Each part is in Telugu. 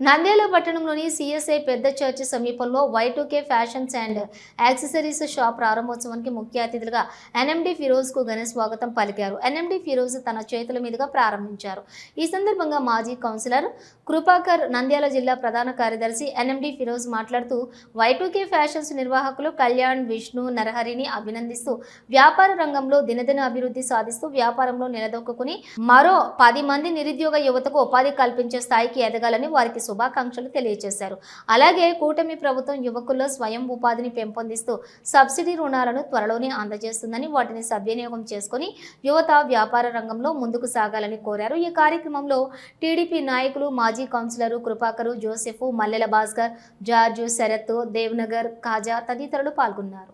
నంద్యాల పట్టణంలోని సిఎస్ఐ పెద్ద చర్చి సమీపంలో Y2K fashions and accessories shop ప్రారంభోత్సవానికి ముఖ్య అతిథులుగా ఎన్ఎండి ఫిరోజ్కు ఘన స్వాగతం పలికారు. ఎన్ఎండి ఫిరోజ్ తన చేతుల మీదుగా ప్రారంభించారు. ఈ సందర్భంగా మాజీ కౌన్సిలర్ కృపాకర్ నంద్యాల జిల్లా ప్రధాన కార్యదర్శి ఎన్ఎండి ఫిరోజ్ మాట్లాడుతూ వైటూకే ఫ్యాషన్స్ నిర్వాహకులు కళ్యాణ్ విష్ణు నరహరిని అభినందిస్తూ వ్యాపార రంగంలో దినదిన అభివృద్ధి సాధిస్తూ వ్యాపారంలో నిలదొక్కుని మరో పది మంది నిరుద్యోగ యువతకు ఉపాధి కల్పించే స్థాయికి ఎదగాలని వారికి శుభాకాంక్షలు తెలియజేశారు అలాగే కూటమి ప్రభుత్వం యువకుల్లో స్వయం ఉపాధిని పెంపొందిస్తూ సబ్సిడీ రుణాలను త్వరలోనే అందజేస్తుందని వాటిని సద్వినియోగం చేసుకుని యువత వ్యాపార రంగంలో ముందుకు సాగాలని కోరారు. ఈ కార్యక్రమంలో టీడీపీ నాయకులు మాజీ councillor Krupakar Joseph Mallela Bhaskar George Sarath Devnagar Khaja తదితరులు పాల్గొన్నారు.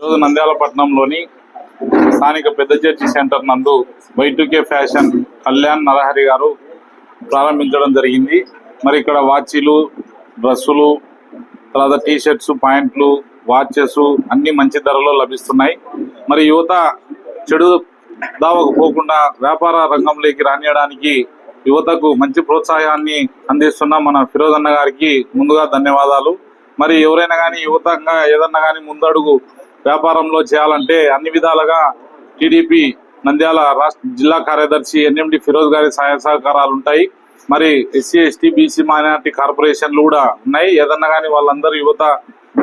ఈరోజు నంద్యాల పట్టణంలోని స్థానిక పెద్ద చర్చి సెంటర్ నందు వైటుకే ఫ్యాషన్ కళ్యాణ్ నరహరి గారు ప్రారంభించడం జరిగింది. మరి ఇక్కడ వాచీలు డ్రెస్సులు తర్వాత టీ షర్ట్స్ ప్యాంట్లు వాచెస్ అన్ని మంచి ధరలో లభిస్తున్నాయి. మరి యువత చెడు దావకు పోకుండా వ్యాపార రంగంలోకి రానియడానికి యువతకు మంచి ప్రోత్సాహాన్ని అందిస్తున్న మన ఫిరోజ్ అన్న గారికి ముందుగా ధన్యవాదాలు. మరి ఎవరైనా కానీ యువతంగా ఏదన్నా కానీ ముందడుగు వ్యాపారంలో చేయాలంటే అన్ని విధాలుగా టీడీపీ నంద్యాల రాష్ట్ర జిల్లా కార్యదర్శి ఎన్ఎండి ఫిరోజ్ గారి సహాయ సహకారాలు ఉంటాయి. మరి ఎస్సీ ఎస్టీ బీసీ మైనార్టీ కార్పొరేషన్లు కూడా ఉన్నాయి. ఏదన్నా కానీ వాళ్ళందరూ యువత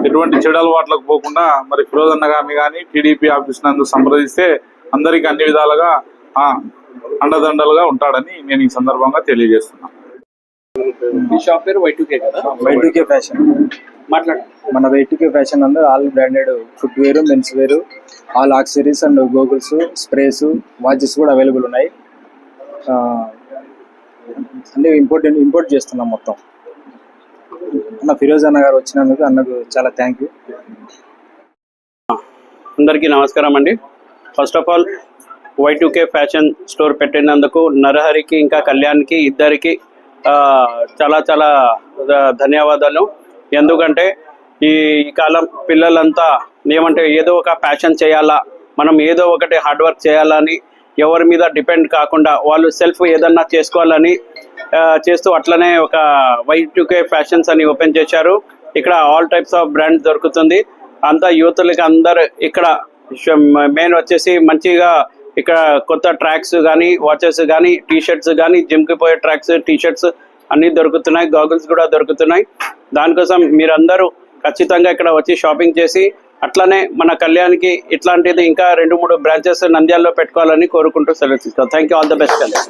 ఎటువంటి చెడు అలవాట్లకు పోకుండా మరి ఫిరోజ్ అన్న గారిని కానీ టీడీపీ ఆఫీస్ నందు సంప్రదిస్తే అందరికీ అన్ని విధాలుగా ఆ, అండదండలుగా ఉంటాడని నేను ఈ సందర్భంగా తెలియజేస్తున్నాను. ఈ షాప్ పేరు వైటుకే కదా? వైటుకే ఫ్యాషన్ మాట్లాడు మన వెయిట్కి ఫ్యాషన్ అందు all branded footwear men's wear all accessories and goggles sprays watches కూడా అవైలబుల్ ఉన్నాయి. ఆ, అన్ని ఇంపోర్ట్ ఇంపోర్ట్ చేస్తున్నాం మొత్తం. అన్న ఫిరోజ్ అన్న గారు వచ్చినందుకు అన్నకు చాలా థ్యాంక్ యూ అందరికీ నమస్కారం అండి. First of all Y2K fashion store పెట్టినందుకు నరహరికి ఇంకా కళ్యాణ్కి ఇద్దరికి చాలా చాలా ధన్యవాదాలు. ఎందుకంటే ఈ కాలం పిల్లలంతా ఏమంటే ఏదో ఒక ప్యాషన్ చేయాలా మనం ఏదో ఒకటి హార్డ్ వర్క్ చేయాలని ఎవరి మీద డిపెండ్ కాకుండా వాళ్ళు సెల్ఫ్ ఏదన్నా చేసుకోవాలని చేస్తూ అట్లనే ఒక వైటుకే ఫ్యాషన్స్ అని ఓపెన్ చేశారు. ఇక్కడ ఆల్ టైప్స్ ఆఫ్ బ్రాండ్స్ దొరుకుతుంది. అంతా యూత్లకి అందరు ఇక్కడ మెయిన్ వచ్చేసి మంచిగా ఇక్కడ కొత్త ట్రాక్స్ కానీ వాచెస్ కానీ టీ షర్ట్స్ కానీ జిమ్కి పోయే ట్రాక్స్ టీ షర్ట్స్ అన్నీ దొరుకుతున్నాయి గాగుల్స్ కూడా దొరుకుతున్నాయి. దానికోసం మీరందరూ ఖచ్చితంగా ఇక్కడ వచ్చి షాపింగ్ చేసి అట్లనే మన కళ్యాణ్కి ఇట్లాంటిది ఇంకా రెండు మూడు బ్రాంచెస్ నంద్యాలలో పెట్టుకోవాలని కోరుకుంటూ సెలవు తీసుకుంటాం. Thank you all the best Kalyan.